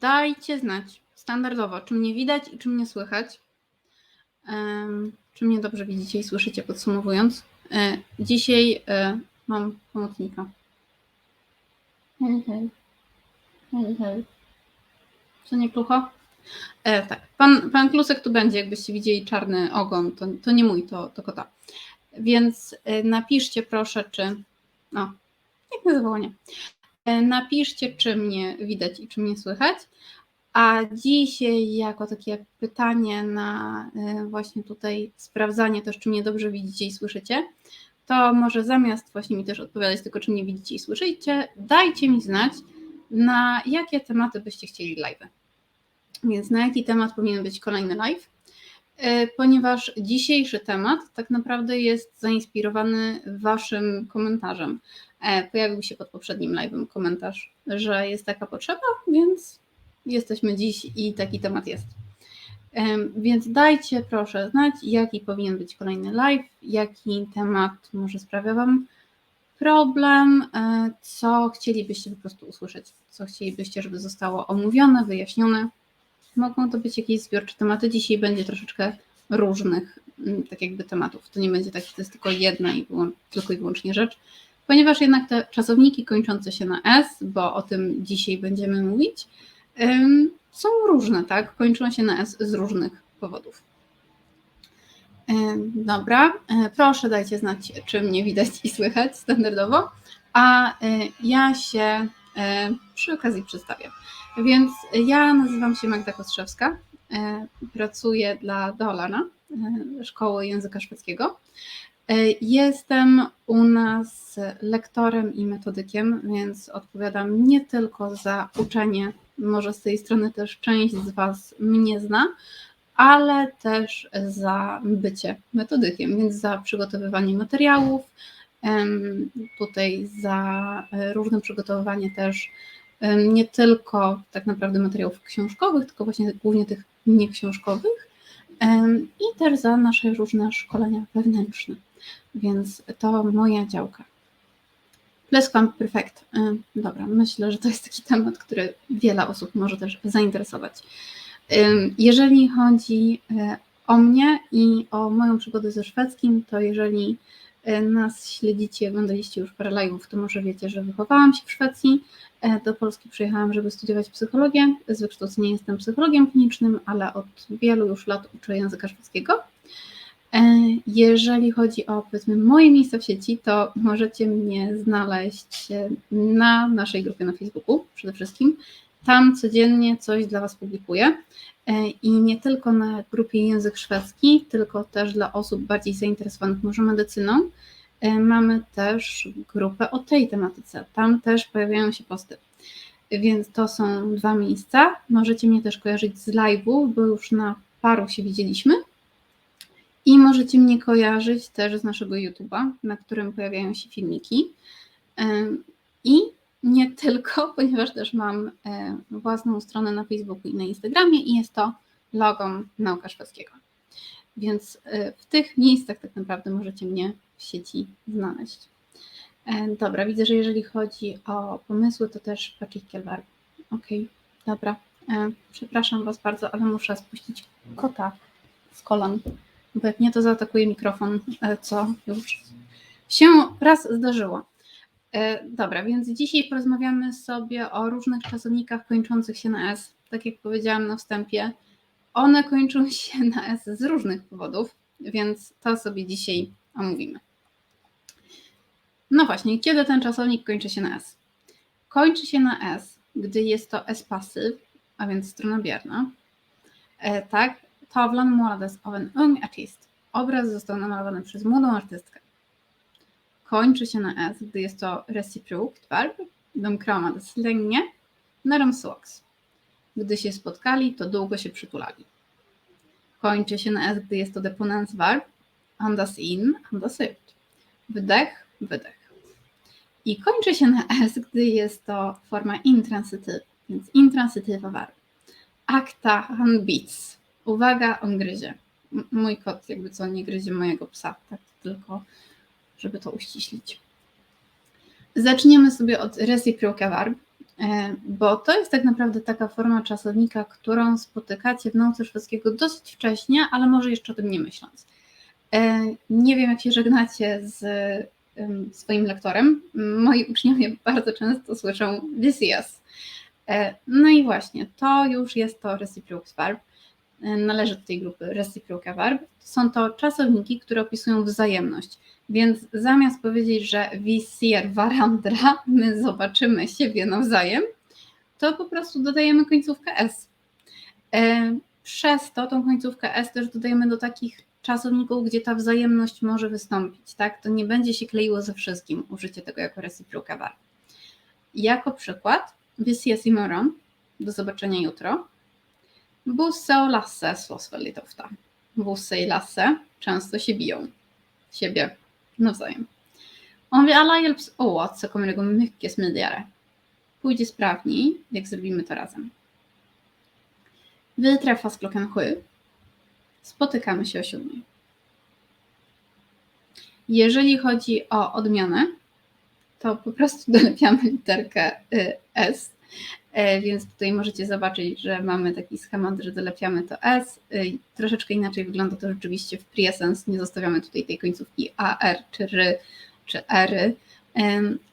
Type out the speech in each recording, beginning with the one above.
Dajcie znać standardowo, czy mnie widać i czy mnie słychać. Czy mnie dobrze widzicie i słyszycie, podsumowując. E, Dzisiaj e, mam pomocnika. Hej, hej. Hej, hej. Co nie klucho? E, tak. Pan, pan Klusek tu będzie, jakbyście widzieli czarny ogon. To, to nie mój, to, to kota. Więc e, napiszcie proszę, czy. O, jak na zawołanie. E, Napiszcie, czy mnie widać i czy mnie słychać. A dzisiaj, jako takie pytanie na e, właśnie tutaj sprawdzanie też, czy mnie dobrze widzicie i słyszycie, to może zamiast właśnie mi też odpowiadać tylko, czy mnie widzicie i słyszycie, dajcie mi znać, na jakie tematy byście chcieli live. Więc na jaki temat powinien być kolejny live? E, Ponieważ dzisiejszy temat tak naprawdę jest zainspirowany Waszym komentarzem. E, Pojawił się pod poprzednim live'em komentarz, że jest taka potrzeba, więc jesteśmy dziś i taki temat jest. Więc dajcie proszę znać, jaki powinien być kolejny live, jaki temat może sprawia Wam problem, e, co chcielibyście po prostu usłyszeć, co chcielibyście, żeby zostało omówione, wyjaśnione. Mogą to być jakieś zbiorcze tematy. Dzisiaj będzie troszeczkę różnych mm, tak jakby tematów. To nie będzie tak, że to jest tylko jedna i tylko i wyłącznie rzecz, ponieważ jednak te czasowniki kończące się na S, bo o tym dzisiaj będziemy mówić, są różne, tak? Kończą się na S z różnych powodów. Dobra, e, proszę dajcie znać, czy mnie widać i słychać standardowo, a e, ja się e, przy okazji przedstawię. Więc ja nazywam się Magda Kostrzewska, pracuję dla Dolana, Szkoły Języka Szwedzkiego. E, Jestem u nas lektorem i metodykiem, więc odpowiadam nie tylko za uczenie, może z tej strony też część z Was mnie zna, ale też za bycie metodykiem, więc za przygotowywanie materiałów, tutaj za e, różne przygotowywanie też nie tylko tak naprawdę materiałów książkowych, tylko właśnie głównie tych nieksiążkowych i też za nasze różne szkolenia wewnętrzne. Więc to moja działka. Plusquam Perfect. Em, Dobra, myślę, że to jest taki temat, który wiele osób może też zainteresować. Em, Jeżeli chodzi e, o mnie i o moją przygodę ze szwedzkim, to jeżeli nas śledzicie, oglądaliście już parę live'ów, to może wiecie, że wychowałam się w Szwecji. Do Polski przyjechałam, żeby studiować psychologię. Z wykształcenia jestem psychologiem klinicznym, ale od wielu już lat uczę języka szwedzkiego. E, Jeżeli chodzi o powiedzmy moje miejsca w sieci, to możecie mnie znaleźć e, na naszej grupie na Facebooku przede wszystkim. Tam codziennie coś dla Was publikuję E, i nie tylko na grupie Język Szwedzki, tylko też dla osób bardziej zainteresowanych może medycyną. Mamy też grupę o tej tematyce. Tam też pojawiają się posty. Więc to są dwa miejsca. Możecie mnie też kojarzyć z live'u, bo już na paru się widzieliśmy. I możecie mnie kojarzyć też z naszego YouTube'a, na którym pojawiają się filmiki. I nie tylko, ponieważ też mam e, własną stronę na Facebooku i na Instagramie i jest to logom Nauka Szwedzkiego. Więc e, w tych miejscach tak naprawdę możecie mnie w sieci znaleźć. E, Dobra, widzę, że jeżeli chodzi o pomysły, to też Patrick Kielbar. Okej, dobra. E, Przepraszam Was bardzo, ale muszę spuścić kota z kolan, bo jak nie, to zaatakuje mikrofon, e, co już się raz zdarzyło. E, Dobra, więc dzisiaj porozmawiamy sobie o różnych czasownikach kończących się na S. Tak jak powiedziałam na wstępie, one kończą się na S z różnych powodów, więc to sobie dzisiaj omówimy. No właśnie, kiedy ten czasownik kończy się na S? Kończy się na S, gdy jest to S pasyw, a więc strona bierna. E, tak, tavlan målades av en ung artist. Obraz został namalowany przez młodą artystkę kończy się na S, gdy jest to reciprokt verb. De kramades länge när de sågs. Gdy się spotkali, to długo się przytulali. Kończy się na S, gdy jest to deponens verb. Andas in, andas ut. Wdech, wydech. I kończy się na S, gdy jest to forma intransityw, więc intransitywa verb. Akta han bits. Uwaga, on gryzie. Mój kot jakby co nie gryzie mojego psa, tak tylko żeby to uściślić. Zaczniemy sobie od reciproca verb. E, bo to jest tak naprawdę taka forma czasownika, którą spotykacie w nauce szwedzkiego dosyć wcześnie, ale może jeszcze o tym nie myśląc. E, nie wiem, jak się żegnacie z swoim lektorem. Moi uczniowie bardzo często słyszą this yes. E, no i właśnie, to już jest to reciprocal verb. Należy do tej grupy reciprocal verb. Są to czasowniki, które opisują wzajemność. Więc zamiast powiedzieć, że vi ser varandra, my zobaczymy siebie nawzajem, to po prostu dodajemy końcówkę s. E, przez to tą końcówkę s też dodajemy do takich czasowników, gdzie ta wzajemność może wystąpić. Tak? To nie będzie się kleiło ze wszystkim użycie tego jako reciprocal verb. Jako przykład, vi ses do zobaczenia jutro. Busse och Lasse slåss väldigt ofta. Busse i Lasse często się biją. Siebie nawzajem. Om vi alla hjälps åt så kommer det gå mycket smidigare. Pójdzie sprawniej, jak zrobimy to razem. Vi träffas klockan sju. Spotykamy się o siódmej. Jeżeli chodzi o odmianę, to po prostu dolepiamy literkę y, S, więc tutaj możecie zobaczyć, że mamy taki schemat, że dolepiamy to S. Y, troszeczkę inaczej wygląda to rzeczywiście w presence, nie zostawiamy tutaj tej końcówki AR czy R czy R,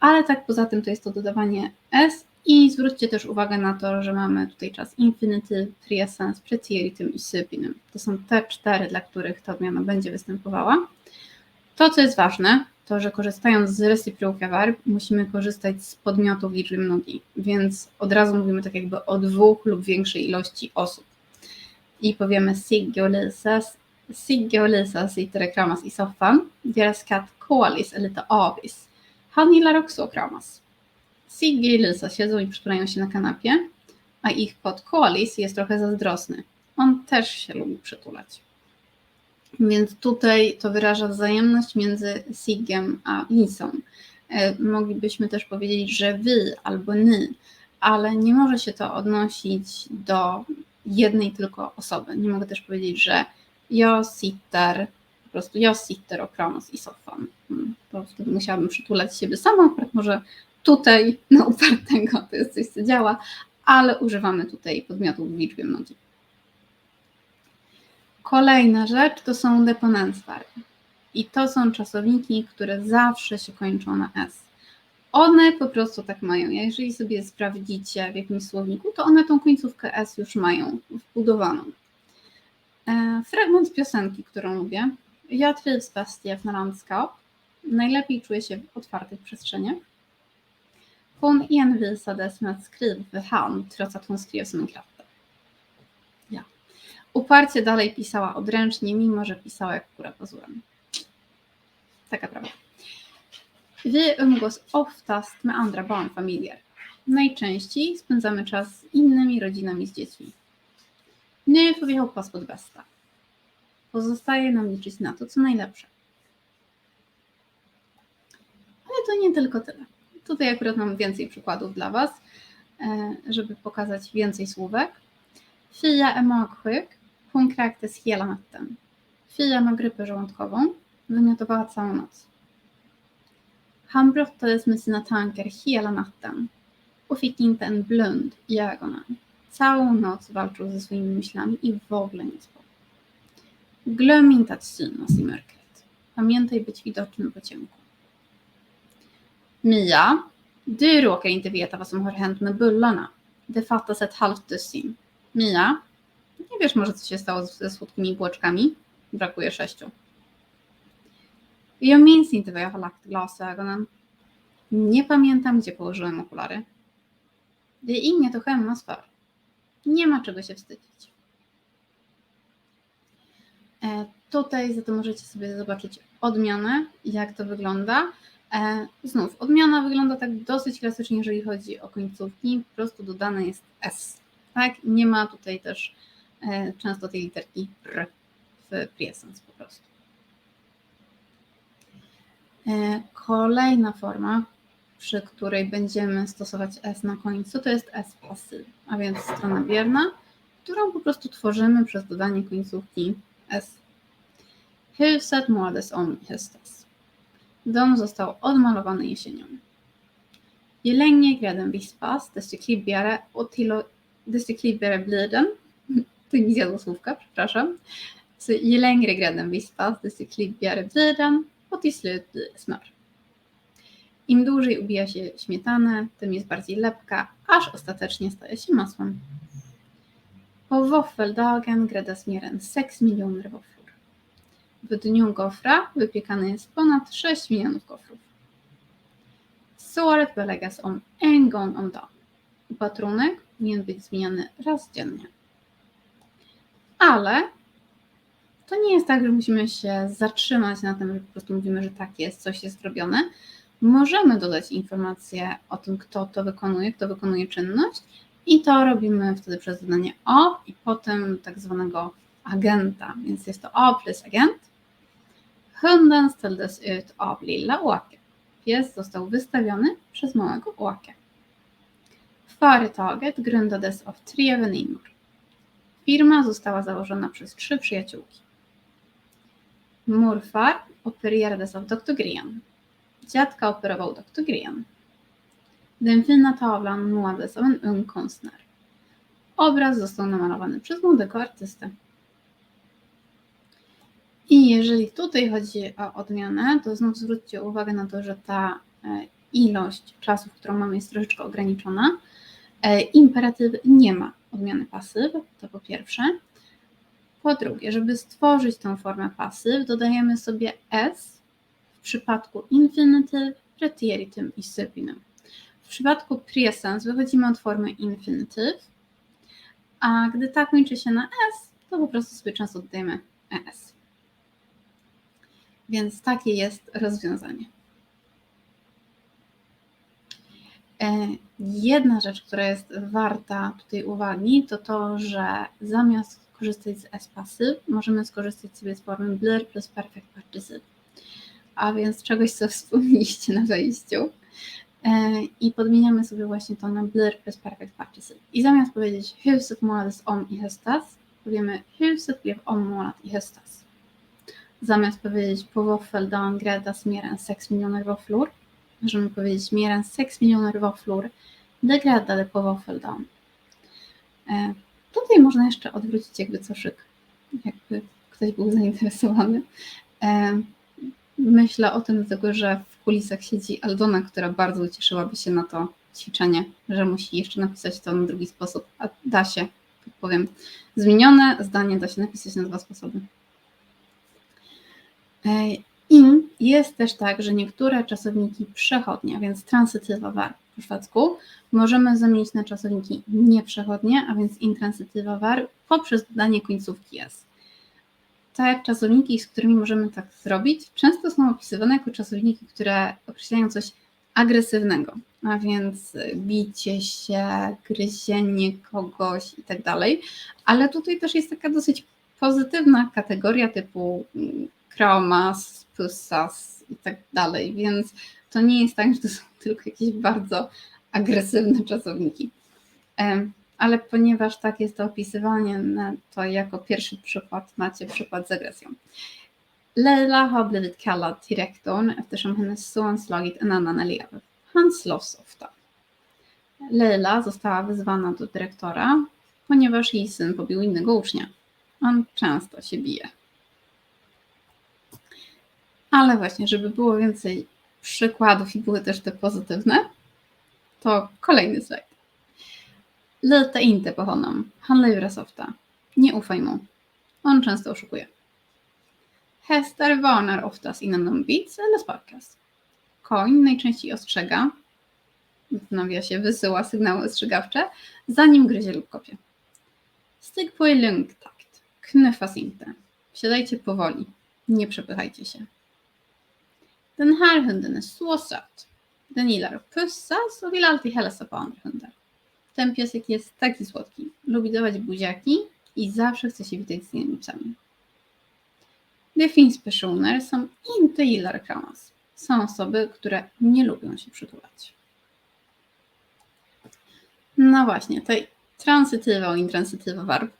ale tak poza tym to jest to dodawanie S i zwróćcie też uwagę na to, że mamy tutaj czas infinitive, presens, pretéritum i supinum. To są te cztery, dla których ta odmiana będzie występowała. To, co jest ważne, to, że korzystając z reciprocal verb musimy korzystać z podmiotów liczby mnogiej, więc od razu mówimy tak jakby o dwóch lub większej ilości osób. I powiemy Sigge och Lisas, Sigge Lisa kramas i soffan. Deras katt Kolis är lite avis. Han gillar också att kramas. Sigge i Lisa siedzą i przytulają się na kanapie, a ich kot Kolis jest trochę zazdrosny. On też się lubi przytulać. Więc tutaj to wyraża wzajemność między Sigiem a Lisą. E, moglibyśmy też powiedzieć, że wy albo ny, ale nie może się to odnosić do jednej tylko osoby. Nie mogę też powiedzieć, że ja sitter, po prostu ja sitter kramas i soffan. Hmm, to wtedy musiałabym przytulać siebie sama, akurat może tutaj na upartego to jest coś, co działa, ale używamy tutaj podmiotów w liczbie mnogiej. Kolejna rzecz to są deponentswary. I to są czasowniki, które zawsze się kończą na S. One po prostu tak mają. Jeżeli sobie sprawdzicie w jakimś słowniku, to one tą końcówkę S już mają wbudowaną. E, fragment piosenki, którą lubię. Ja trivs bäst i öppna landskap. Najlepiej czuję się w otwartych przestrzeniach. Hon envisades med att skriva hand trots att hon skrev som en kratta. Uparcie dalej pisała odręcznie, mimo że pisała jak kura pazurem. Taka prawda. Vi umgås oftast med andra barnfamiljer. Najczęściej spędzamy czas z innymi rodzinami z dziećmi. Nu får vi hoppas på det bästa. Pozostaje nam liczyć na to, co najlepsze. Ale to nie tylko tyle. Tutaj akurat mam więcej przykładów dla Was, e, żeby pokazać więcej słówek. Fia är. Hon kräktes hela natten. Fia ma grypę żołądkową. Wymiotowała całą noc. Han brottades med sina tankar hela natten och fick inte en blund i ögonen. Całą noc walczył ze i w på. Glöm inte att synas i mörkret. Pamiętaj być widocznym po ciemku. Mia, du råkar inte veta vad som har hänt med bullarna. Det fattas ett halvt dussin. Mia, nie wiesz może co się stało ze słodkimi bułeczkami? Brakuje sześciu. Jag minns inte var jag har lagt. Nie pamiętam, gdzie położyłem okulary. Det är inget att skämmas. Nie ma czego się wstydzić. E, tutaj za to możecie sobie zobaczyć odmianę, jak to wygląda. E, znów, odmiana wygląda tak dosyć klasycznie, jeżeli chodzi o końcówki, po prostu dodane jest S. Tak? Nie ma tutaj też często tej literki R w presence po prostu. E, kolejna forma, przy której będziemy stosować S na końcu, to jest S pasyw, a więc strona bierna, którą po prostu tworzymy przez dodanie końcówki S. Huset målades om i höstas. Dom został odmalowany jesienią. Ju längre grädden vispas, desto klibbigare och till och, desto klibbigare den. Zjadło słówka, przepraszam. Så ju längre grädden vispas, desto klibbigare blir den och till slut blir det smör. Im dłużej ubija się śmietanę, tym jest bardziej lepka, aż ostatecznie staje się masłem. På waffeldagen gräddas mer än 6 miljoner waflor. W dniu gofra wypiekane jest ponad 6 milionów gofrów. Såret läggas om en gång om dagen. Opatrunek powinien być zmieniany raz dziennie. Ale to nie jest tak, że musimy się zatrzymać na tym, że po prostu mówimy, że tak jest, coś jest zrobione. Możemy dodać informację o tym, kto to wykonuje, kto wykonuje czynność i to robimy wtedy przez dodanie o i potem tak zwanego agenta, więc jest to o plus agent. Hunden ställdes ut av lilla Åke. Pies został wystawiony przez małego Åke. Företaget grundades av tre väninnor. Firma została założona przez trzy przyjaciółki. Morfar opererades av doktor Gren. Dziadka operował doktor Gren. Den fina tavlan målades av en ung konstnär. Obraz został namalowany przez młodego artystę. I jeżeli tutaj chodzi o odmianę, to znów zwróćcie uwagę na to, że ta e, ilość czasu, którą mamy, jest troszeczkę ograniczona. E, Imperatyw nie ma odmiany pasyw, to po pierwsze. Po drugie, żeby stworzyć tą formę pasyw, dodajemy sobie s w przypadku infinityw, preteritum i supinum. W przypadku presens wychodzimy od formy infinityw, a gdy ta kończy się na s, to po prostu sobie często dodajemy es. Więc takie jest rozwiązanie. E, Jedna rzecz, która jest warta tutaj uwagi, to to, że zamiast korzystać z S pasyw, możemy skorzystać sobie z formy blur plus perfect participle. A więc czegoś, co wspomnieliście na wejściu. E, I podmieniamy sobie właśnie to na blur plus perfect participle. I zamiast powiedzieć huset målades om i höstas, powiemy huset blev ommålat i höstas. Zamiast powiedzieć på våffeldagen gräddas mer än 6 miljoner możemy powiedzieć 6 miljoner våfflor blev gräddade på våffeldagen. E, Tutaj można jeszcze odwrócić jakby coszyk, jakby ktoś był zainteresowany. E, Myślę o tym, dlatego że w kulisach siedzi Aldona, która bardzo ucieszyłaby się na to ćwiczenie, że musi jeszcze napisać to na drugi sposób, a da się, tak powiem, zmienione zdanie da się napisać na dwa sposoby. E, I jest też tak, że niektóre czasowniki przechodnie, a więc transytywa verb po szwedzku, możemy zamienić na czasowniki nieprzechodnie, a więc intransytywa verb poprzez dodanie końcówki s. Tak jak czasowniki, z którymi możemy tak zrobić, często są opisywane jako czasowniki, które określają coś agresywnego, a więc bicie się, gryzienie kogoś i tak dalej, ale tutaj też jest taka dosyć pozytywna kategoria typu mm, kromas, pussas i tak dalej, więc to nie jest tak, że to są tylko jakieś bardzo agresywne czasowniki. Ale ponieważ tak jest to opisywanie, no to jako pierwszy przykład macie przykład z agresją. Leila har blivit kallad till rektorn eftersom hennes son slagit en annan elev. Han slåss ofta. Leila została wezwana do dyrektora, ponieważ jej syn pobił innego ucznia. On często się bije. Ale właśnie, żeby było więcej przykładów i były też te pozytywne, to kolejny slajd. Lita inte på honom. Han. Nie ufaj mu. On często oszukuje. Hästar varnar oftast innan de bits eller sparkas. Koń najczęściej ostrzega, w nawiasie wysyła sygnały ostrzegawcze, zanim gryzie lub kopie. Styk på i lugn takt. Knuffas inte. Wsiadajcie powoli. Nie przepychajcie się. Den här hunden är så söt. Den gillar att pussas och vill alltid hälsa på andra hundar. Ten piesek jest taki słodki. Lubi dawać buziaki i zawsze chce się witać z innymi psami. Det finns personer som inte gillar kramas. Są osoby, które nie lubią się przytulać. No właśnie, tutaj transytywa, intransytywa warb,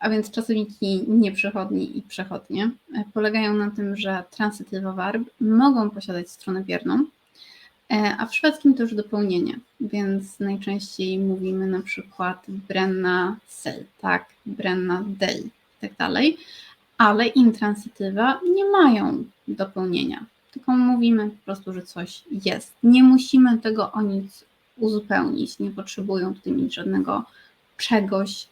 a więc czasowniki nieprzechodni i przechodnie, polegają na tym, że transytywa warb mogą posiadać stronę bierną, E, A w szwedzkim to już dopełnienie, więc najczęściej mówimy na przykład brenna sel, tak, brenna del i tak dalej, ale intransitywa nie mają dopełnienia, tylko mówimy po prostu, że coś jest. Nie musimy tego o nic uzupełnić, nie potrzebują tutaj mieć żadnego czegoś,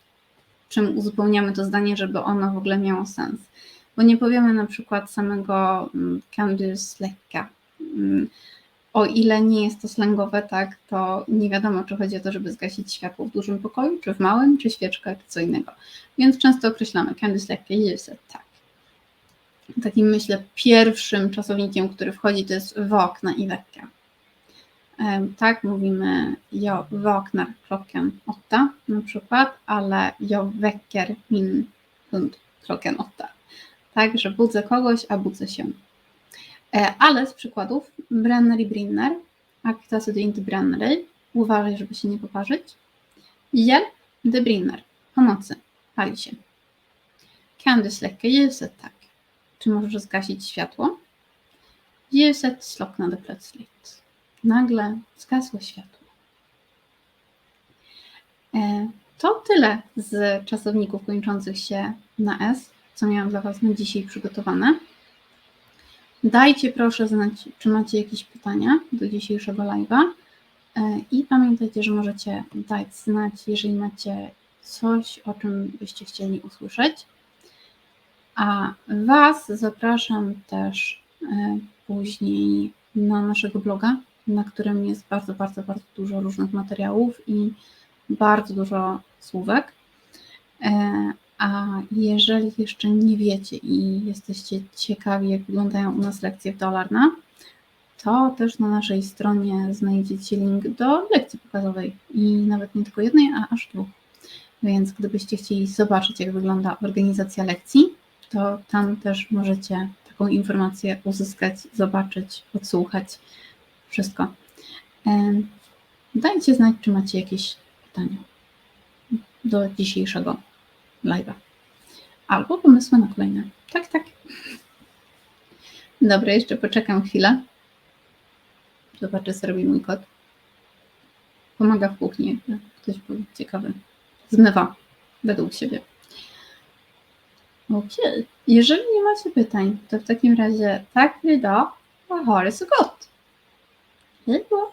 czym uzupełniamy to zdanie, żeby ono w ogóle miało sens. Bo nie powiemy na przykład samego mm, kan du släcka. Mm, O ile nie jest to slangowe, tak, to nie wiadomo, czy chodzi o to, żeby zgasić światło w dużym pokoju, czy w małym, czy świeczkę, czy co innego. Więc często określamy du släcka ljuset, tak. Takim myślę pierwszym czasownikiem, który wchodzi, to jest vakna i vecka. Tak, mówimy jag vaknar klockan åtta na przykład, ale jag väcker min hund klockan åtta. Tak, że budzę kogoś, a budzę się. E, Ale z przykładów brenner i brinner, akta det inte bränner uważaj, żeby się nie poparzyć. Hjälp, det brinner, pomocy, pali się. Kan du släcka tak. Czy możesz zgasić światło? Ljuset slocknade plötsligt. Nagle zgasło światło. E, To tyle z czasowników kończących się na S, co miałam dla Was na dzisiaj przygotowane. Dajcie proszę znać, czy macie jakieś pytania do dzisiejszego live'a. E, I pamiętajcie, że możecie dać znać, jeżeli macie coś, o czym byście chcieli usłyszeć. A Was zapraszam też e, później na naszego bloga, na którym jest bardzo, bardzo, bardzo dużo różnych materiałów i bardzo dużo słówek. E, A jeżeli jeszcze nie wiecie i jesteście ciekawi, jak wyglądają u nas lekcje Dolarna, to też na naszej stronie znajdziecie link do lekcji pokazowej i nawet nie tylko jednej, a aż dwóch. Więc gdybyście chcieli zobaczyć, jak wygląda organizacja lekcji, to tam też możecie taką informację uzyskać, zobaczyć, odsłuchać, wszystko. Dajcie znać, czy macie jakieś pytania do dzisiejszego live'a. Albo pomysły na kolejne. Tak, tak. Dobra, jeszcze poczekam chwilę. Zobaczę, co robi mój kot. Pomaga w kuchni, jakby ktoś był ciekawy. Zmywa według siebie. Okej. Jeżeli nie macie pytań, to w takim razie tak, idag och ha det så gott. Hej då!